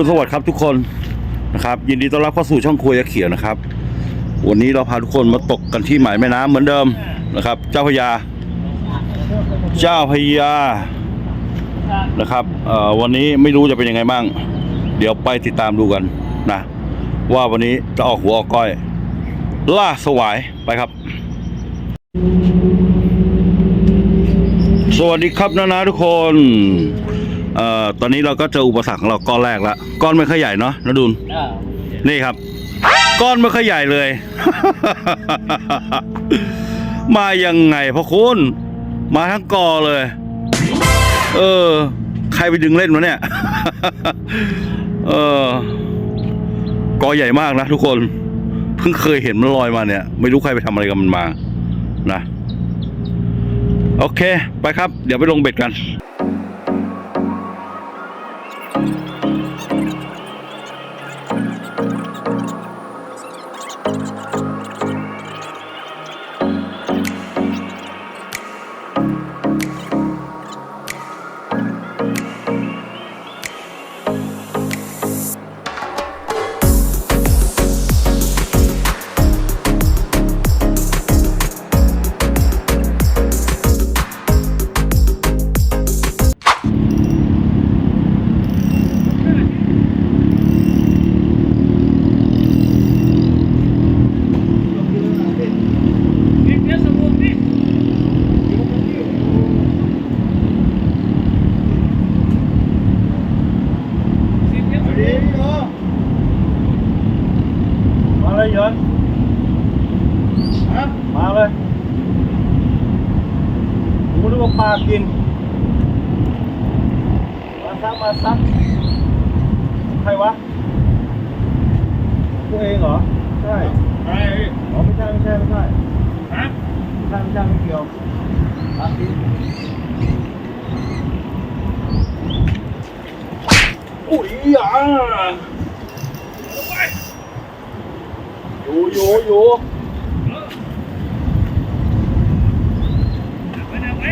รุณสวัสดิ์ครับทุกคนนะครับ ยินดีต้อนรับเข้าสู่ช่องครัวยาเขียวนะครับ วันนี้เราพาทุกคนมาตกกันที่หมายแม่น้ำเหมือนเดิมนะครับ เจ้าพระยา เจ้าพระยานะครับวันนี้ไม่รู้จะเป็นยังไงบ้าง เดี๋ยวไปติดตามดูกันนะ ว่าวันนี้จะออกหัวออกก้อย ล่าสวายไปครับ สวัสดีครับนะนะทุกคน เอ่อตอนนี้เราก็เจออุปสรรคของเราก้อนแรกแล้วก้อนไม่ค่อยใหญ่เนาะนะดุลอ่านี่ครับ ก้อนไม่ค่อยใหญ่เลย มายังไงพ่อคุณ มาทั้งกอเลย เออ ใครไปดึงเล่นวะเนี่ย เออกอใหญ่มากนะทุกคนเพิ่งเคยเห็นมันลอยมาเนี่ย ไม่รู้ใครไปทำอะไรกับมันมานะ โอเค ไปครับ เดี๋ยวไปลงเบ็ดกันนี่ ปลากิน มาซักมาซัก ใครวะกูเองเหรอ ใช่ไอ้อ๋อไม่ใช่ไม่ใช่ไม่ใช่ฮะไม่ใช่ไม่ใช่ไม่เกี่ยวปลากินอุ้ยอะอยู่อยู่อยู่ ไปไหนไป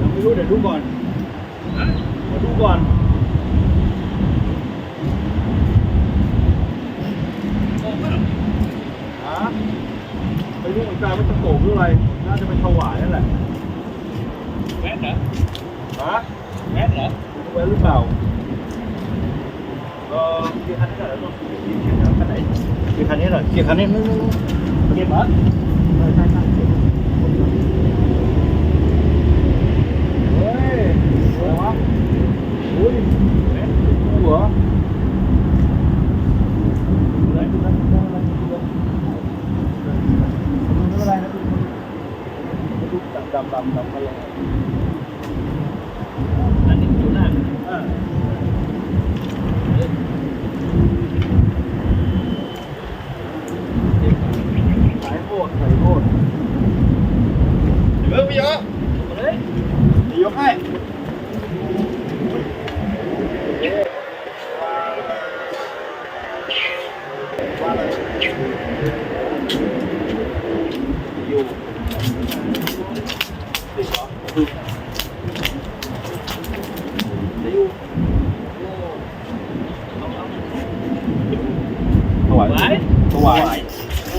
ยังไม่ รู้เดี๋ยวดูก่อนฮะเดี๋ยวดูก่อนโอ้โหฮะไม่รู้เหมือนกันว่าจะโกกหรืออะไร น่าจะเป็นถวายนั่นแหละแว่นเหรอฮะแว่นเหรอดูไว้หรือเปล่าเออเกียร์คันนี้หน่อยแล้วต้องเกียร์เกียร์คันไหนเกียร์คันนี้หน่อยเกียร์คันนี้นู่นนู่นนู่นเกียร์บัสใช่ใช่ใช่เกียร์เฮ้ยอะไรวะ อุ้ยเม็ดกูเหรออะไรดูนะดูนะดู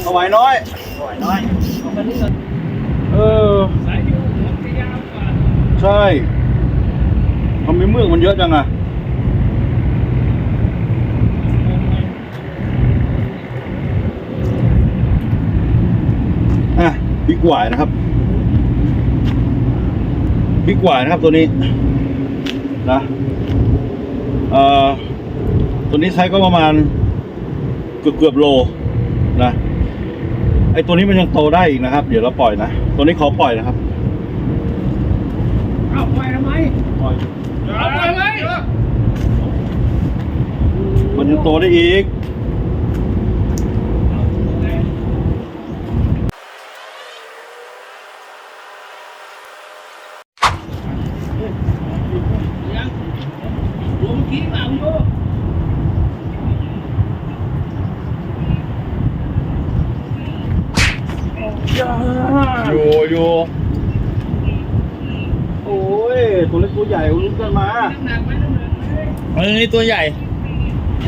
ถวายน้อยไหวน้อยเอาไปนี่ก่อนเออสายอยู่มันจะยาวกว่าใช่ทำไมเมือกมันเยอะจังอะอะบิ๊กหวายนะครับบิ๊กหวายนะครับตัวนี้นะเอ่อตัวนี้ไซส์ก็ประมาณเกือบเกือบๆโลนะไอตัวนี้มันยังโตได้อีกนะครับ เดี๋ยวเราปล่อยนะ ตัวนี้ขอปล่อยนะครับเอาไปทำไมปล่อยเดี๋ยวมันจะโตได้อีกยังรวมกี้เปล่าโย อยู่อยู่โอ้ยตัวเล็กตัวใหญ่ลุ้นกันมาน้ำหนักไหมน้ำหนักไหมอันนี้ตัวใหญ่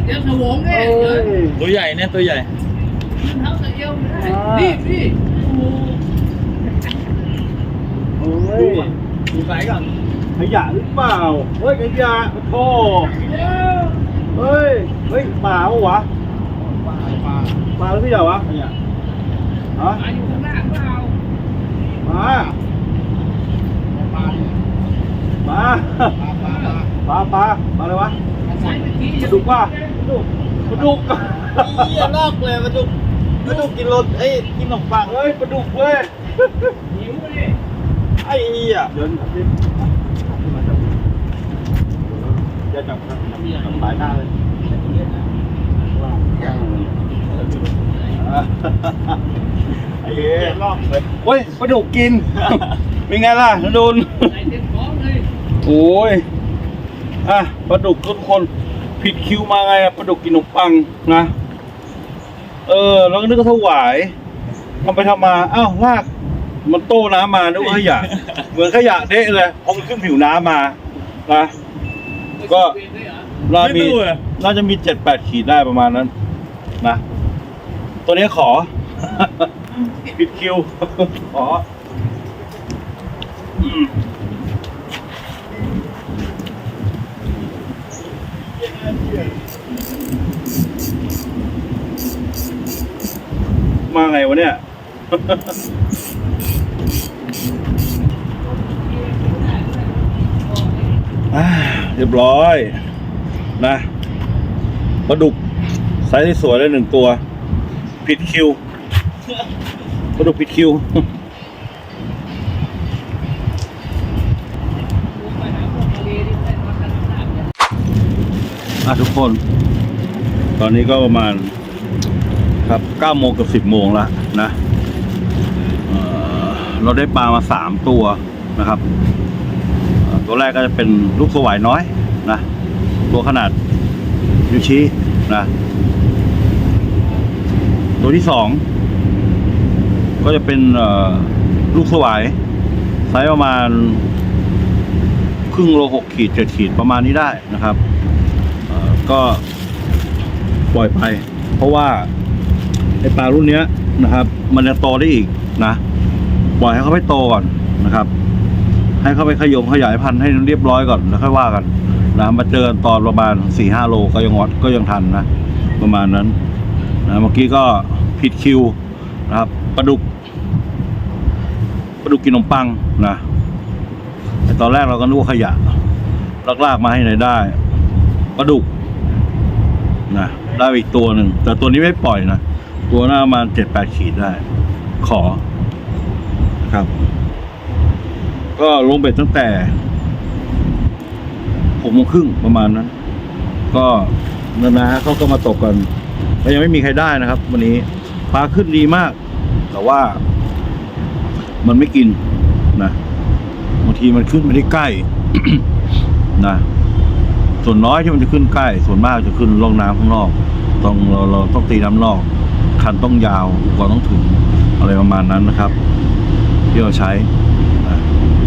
เดี๋ยวสวงเนี่ยโอ้เดี๋ยวยตัวใหญ่เนี่ยตัวใหญ่ขึ้นเท้าใส่เอวไม่ได้นี่พี่โอ้โหโอ้ยดูสายก่อนขยะหรือเปล่า เฮ้ยขยะโธ่เฮ้ย เฮ้ยป่าปะวะปลาปลาป่าหรือขยะวะขยะฮะมาอยู่ข้างหน้าเปล่า มาปลาเนี่ยมาปลาปลาปลาปลาปลาปลาอะไรวะใช้ตะกี้ปลาดุกป่ะปลาดุกเหี้ยลอกเลยปลาดุกปลาดุกกินรถเอ้ยกินขนมปังเฮ้ยปลาดุกเว้ยหิวเลยไอ้เหี้ยเดินดิอย่าจับครับจับสายหน้าเลย ไอ้เหี้ยลอกเลยเฮ้ยปลาดุกกิน เป็นไงล่ะนนดุลใส่เต็มท้องเลยโอ้ยอะปลาดุกทุกคนผิดคิวมาไงอะปลาดุกกินขนมปังนะ เออ แล้วก็นึกว่าถวายทำไปทำมาอ้าวลากมันโต้น้ำมานึกว่าขยะ เหมือนขยะเดะเลยพอมันขึ้นผิวน้ำมานะก็เป็นด้วยเหรอน่ามีไม่รู้อะน่าจะมีเจ็ดแปดขีดได้ประมาณนั้นนะ ตัวนี้ขอ ผิดคิว ขอมาไงวะเนี่ยเรียบร้อย นะปลาดุกไซส์ที่สวยเลยหนึ่งตัว ผิดคิวปลาดุกผิดคิวอะทุกคน ตอนนี้ก็ประมาณครับเก้าโมงกับสิบโมงละนะเเราได้ปลามาสามตัวนะครับ ตัวแรกก็จะเป็นลูกสวายน้อยนะ ตัวขนาดยูชินะ ตัวที่สองก็จะเป็นลูกสวายไซส์ประมาณครึ่งโลหกขีดเจ็ดขีดประมาณนี้ได้นะครับก็ปล่อยไป เพราะว่าไอปลารุ่นเนี้ยนะครับ มันจะโตได้อีกนะปล่อยให้เขาไปโตก่อนนะครับ ให้เขาไปขยงขยายพันธุ์ให้เรียบร้อยก่อนแล้วค่อยว่ากันนะมาเจอกันตอนประมาณสี่ห้าโลก็ยังวัดก็ยังทันนะ ประมาณนั้น นะเมื่อกี้ก็ผิดคิวนะครับปลาดุกปลาดุกกินขนมปังนะแต่ตอนแรกเราก็นึกว่าขยะลากๆมาให้ไหนได้ปลาดุกนะได้อีกตัวหนึ่งแต่ตัวนี้ไม่ปล่อยนะตัวหน้าประมาณเจ็ดแปดขีดได้ ขอครับ ก็ลงเบ็ดตั้งแต่หกโมงครึ่งประมาณนั้น ก็นานาเขาก็มาตกกัน ก็ยังไม่มีใครได้นะครับ วันนี้ปลาขึ้นดีมาก แต่ว่า มันไม่กินนะบางทีมันขึ้นไม่ได้ใกล้นะส่วนน้อยที่มันจะขึ้นใกล้ ส่วนมากจะขึ้นล่องน้ำข้างนอก ต้องเราเราต้องตีน้ำนอก คันต้องยาวอุปกรณ์ต้องถึงอะไรประมาณนั้นนะครับ ที่เราใช้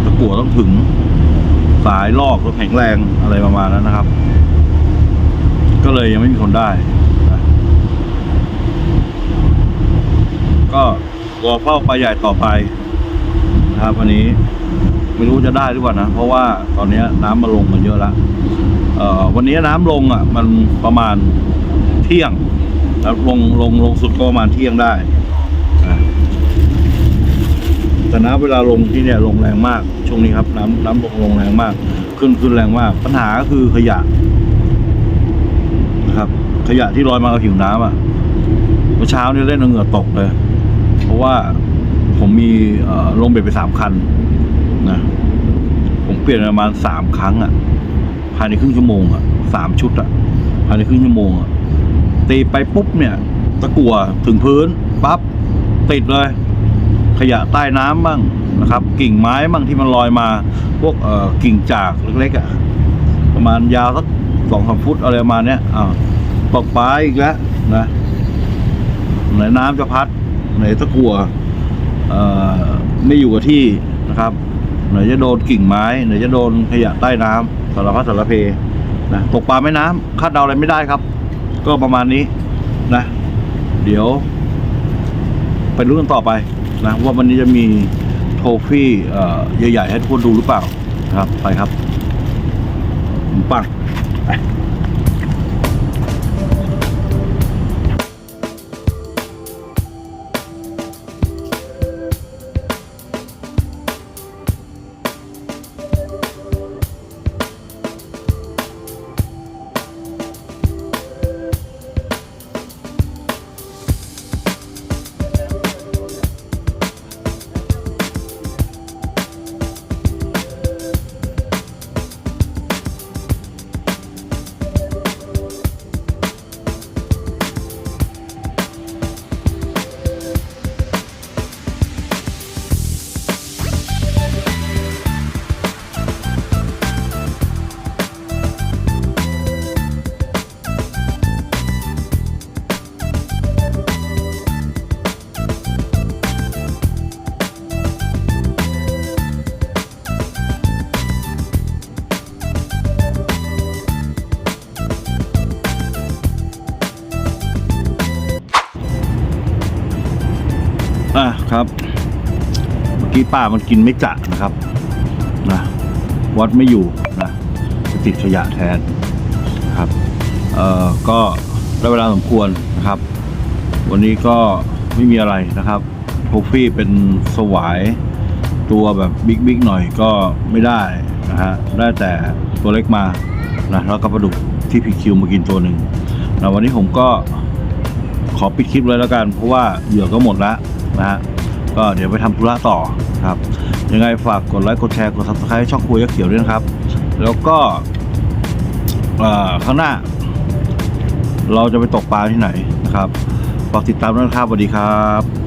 ตะกั่วต้องถึง สายลอกต้องแข็งแรงอะไรประมาณนั้นนะครับ ก็เลยยังไม่มีคนได้นะ ก็รอเฝ้าปลาใหญ่ต่อไปนะครับวันนี้ไม่รู้จะได้หรือเปล่านะ เพราะว่าตอนนี้น้ำมาลงมันเยอะแล้วเอ่อวันนี้น้ำลงอะ มันประมาณเที่ยงแล้วลงลงลงสุดก็ประมาณเที่ยงได้แต่น้ำเวลาลงที่เนี่ยลงแรงมาก ช่วงนี้ครับ น้ำน้ำลงลงแรงมาก ขึ้นขึ้นแรงมาก ปัญหาก็คือขยะนะครับ ขยะที่ลอยมากับผิวน้ำอะเมื่อเช้านี่เล่นเอาเหงื่อตกเลย ราะว่าผมมีลงเบ็ดไปสามคันนะผมเปลี่ยนประมาณสามครั้งอะ่ะภายในครึ่งชั่วโมงอะสามชุดอะภายในครึ่งชั่วโมงอะตีไปปุ๊บเนี่ยตะกั่วถึงพื้นปั๊บติดเลย ขยะใต้น้ำบ้างนะครับ กิ่งไม้บ้างที่มันลอยมา พวกเกิ่งจากเล็กๆอะประมาณยาวสักสองสามฟุตอะไรประมาณเนี้ยอ้าวตกปลาอีกแล้วนะไหนน้ำจะพัด ไหนตะกัวไม่อยู่กับที่นะครับไหนจะโดนกิ่งไม้ไหนจะโดนขยะใต้น้ำสารพัดสารเพนะตกปลาแม่น้ำคาดเดาอะไรไม่ได้ครับ ก็ประมาณนี้นะ เดี๋ยว ไปรู้กันต่อไปนะว่าวันนี้จะมีโทฟี่ใหญ่ๆให้ทุกคนดูหรือเปล่านะครับ ไปครับปังไป ป้ามันกินไม่จะนะครับนะวัดไม่อยู่นะจะติดขยะแทนนะครับเอ่อก็ได้เวลาสมควรนะครับ วันนี้ก็ไม่มีอะไรนะครับโทฟี่เป็นสวายตัวแบบบิ๊กๆหน่อยก็ไม่ได้นะฮะได้แต่ตัวเล็กมานะแล้วก็ปลาดุกที่พีคิวมากินตัวหนึ่งนะวันนี้ผมก็ขอปิดคลิปเลยแล้วกัน เพราะว่าเหยื่อก็หมดแล้วนะฮะ ก็เดี๋ยวไปทำธุระต่อครับ ยังไงฝากกดไลค์กดแชร์กด subscribe ช่องคุยยักษ์เขียวด้วยนะครับ แล้วก็ข้างหน้า เราจะไปตกปลาที่ไหนนะครับฝากติดตามด้วยครับสวัสดีครับ